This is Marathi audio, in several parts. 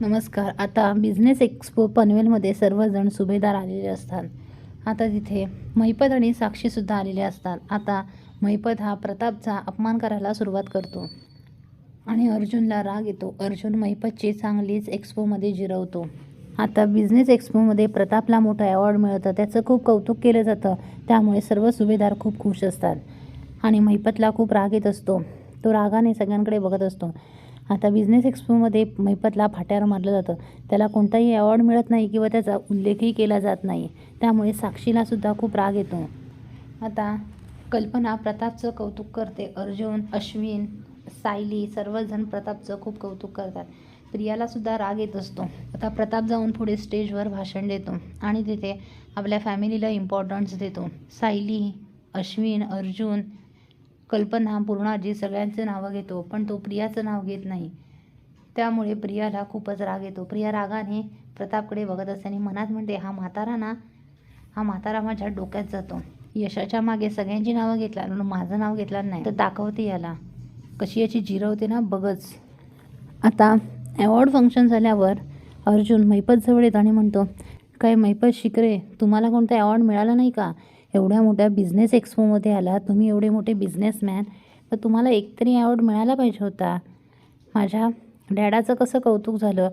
नमस्कार. आता बिझनेस एक्सपो पनवेलमध्ये सर्वजण सुभेदार आलेले असतात. आता तिथे महिपत आणि साक्षीसुद्धा आलेले असतात. आता महिपत हा प्रतापचा अपमान करायला सुरुवात करतो आणि अर्जुनला राग येतो. अर्जुन महिपतची चांगलीच एक्सपोमध्ये जिरवतो. आता बिझनेस एक्सपोमध्ये प्रतापला मोठा अवॉर्ड मिळतं. त्याचं खूप कौतुक केलं जातं. त्यामुळे सर्व सुभेदार खूप खुश असतात आणि महिपतला खूप राग येत असतो. तो रागाने सगळ्यांकडे बघत असतो. आता बिझनेस एक्सपोमध्ये मैपतला फाट्यावर मारलं जातं. त्याला कोणताही अवॉर्ड मिळत नाही किंवा त्याचा उल्लेखही केला जात नाही. त्यामुळे साक्षीलासुद्धा खूप राग येतो. आता कल्पना प्रतापचं कौतुक करते. अर्जुन अश्विन सायली सर्वजण प्रतापचं खूप कौतुक करतात. प्रियालासुद्धा राग येत असतो. आता प्रताप जाऊन पुढे स्टेजवर भाषण देतो आणि तिथे आपल्या फॅमिलीला इम्पॉर्टन्स देतो. सायली अश्विन अर्जुन कल्पना पूर्णाजी सगळ्यांचं नावं घेतो पण तो प्रियाचं नाव घेत नाही. त्यामुळे प्रियाला खूपच राग येतो. प्रिया रागाने प्रतापकडे बघत असताना मनात म्हणते हा म्हातारा ना हा म्हातारा माझ्या डोक्यात जातो. यशाच्या मागे सगळ्यांची नावं घेतला म्हणून माझं नाव घेतलं नाही. तर दाखवते याला. कशी याची जिरवते ना बघच. आता अवॉर्ड फंक्शन झाल्यावर अर्जुन मैपतजवळ येत आणि म्हणतो काय मैपत शिकरे तुम्हाला कोणता अवॉर्ड मिळाला नाही का? एवढ्या मोठ्या बिझनेस एक्सपोमध्ये आला तुम्ही एवढे मोठे बिझनेसमॅन तर तुम्हाला एकतरी अवॉर्ड मिळाला पाहिजे होता. माझ्या डॅडाचं कसं कौतुक झालं?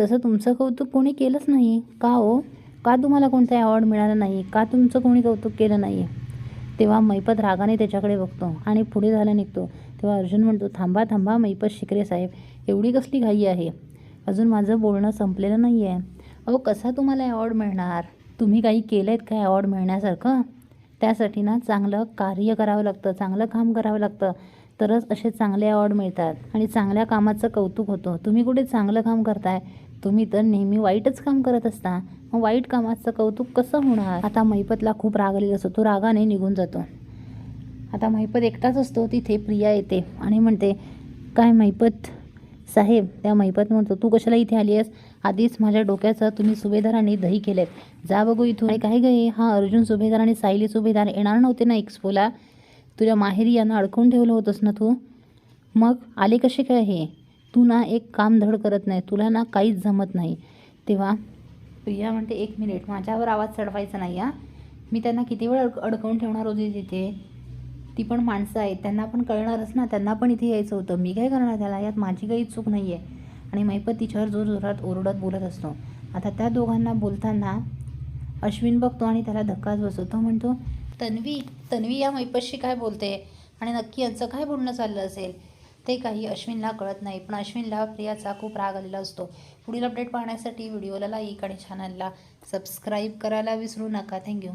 तसं तुमचं कौतुक कोणी केलंच नाही. का हो? का तुम्हाला कोणता अवॉर्ड मिळाला नाही? का तुमचं कोणी कौतुक केलं नाही? तेव्हा मैपत रागाने त्याच्याकडे बघतो आणि पुढे झाला निघतो. तेव्हा अर्जुन म्हणतो थांबा थांबा मैपत शिकरे साहेब एवढी कसली घाई आहे? अजून माझं बोलणं संपलेलं नाही आहे अहो कसा तुम्हाला अवॉर्ड मिळणार? तुम्ही काही केलं आहेत काय अवॉर्ड मिळण्यासारखं? त्यासाठी ना चांगलं कार्य करावं लागतं चांगलं काम करावं लागतं. तरच असे चांगले अवॉर्ड मिळतात. आणि चांगल्या कामाचं कौतुक होतं. तुम्ही कुठे चांगलं काम करताय? तुम्ही तर नेहमी वाईटच काम करत असता. मग वाईट कामाचं कौतुक कसं होणार? आता महिपतला खूप राग आलेला असतो. तो रागाने निघून जातो. आता महिपत एकटाच असतो. तिथे प्रिया येते आणि म्हणते काय महिपत? साहेब त्या महिपत म्हणतो तू कशाला इथे आली आहेस? आधीच माझ्या डोक्याचं तुम्ही सुभेदारांनी दही केलेत. जा बघू इथून. काय गे हा अर्जुन सुभेदार आणि सायली सुभेदार येणार नव्हते ना एक्सपोला? तुझ्या माहेरी यांना अडकवून ठेवलं होतंस ना तू? मग? आले कसे काय हे? तू ना एक काम धड करत नाही. तुला ना काहीच जमत नाही. तेव्हा प्रिया म्हणते एक मिनिट माझ्यावर आवाज चढवायचा नाही हा. मी त्यांना किती वेळ अडक अडकवून ठेवणार होती तिथे? ती पण माणसं आहेत त्यांना पण कळणारच ना त्यांना पण इथे यायचं होतं. मी काय करणार त्याला? यात माझी काही चूक नाही आहे आणि मैपत तिच्यावर जोर जोरात ओरडत बोलत असतो. आता त्या दोघांना बोलताना अश्विन बघतो आणि त्याला धक्काच बसवतो. म्हणतो तन्वी तन्वी या मैपतशी काय बोलते? आणि नक्की यांचं काय बोलणं चाललं असेल? ते काही अश्विनला कळत नाही पण अश्विनला प्रियाचा खूप राग आलेला असतो. पुढील अपडेट पाहण्यासाठी व्हिडिओला लाईक आणि चॅनलला सबस्क्राईब करायला विसरू नका. थँक्यू